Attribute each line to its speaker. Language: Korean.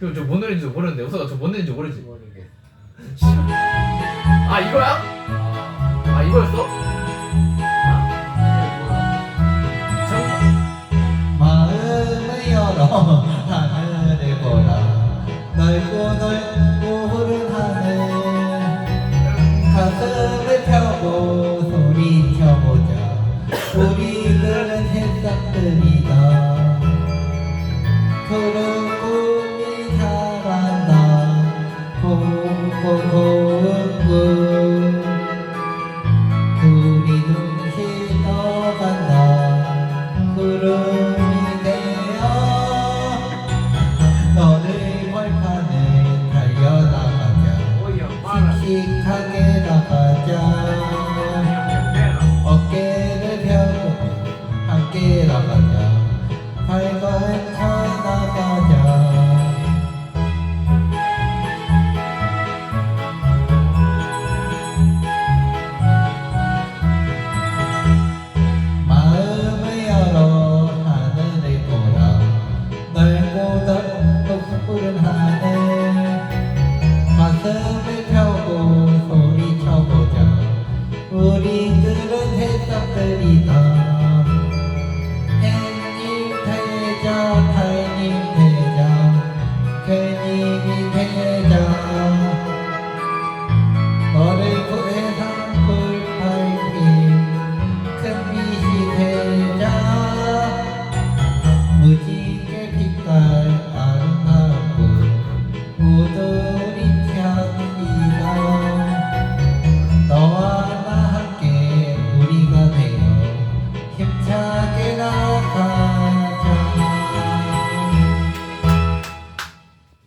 Speaker 1: 형 저뭔 노래인지 모르는데 우석아 저뭔 노래인지 모르지? 아 이거야? 아 이거였어?
Speaker 2: 마음을 열어 하늘을 보라 넓고 넓고 푸른 하늘 가슴을 펴고 소리쳐보자 우리 고운 꿈 구름이 눈이 떠간다 구름이 되어 너를 벌판에 달려나가자 씩 하게 나가자 어깨를 펴고 함께 나가자 밝은 Hari Hari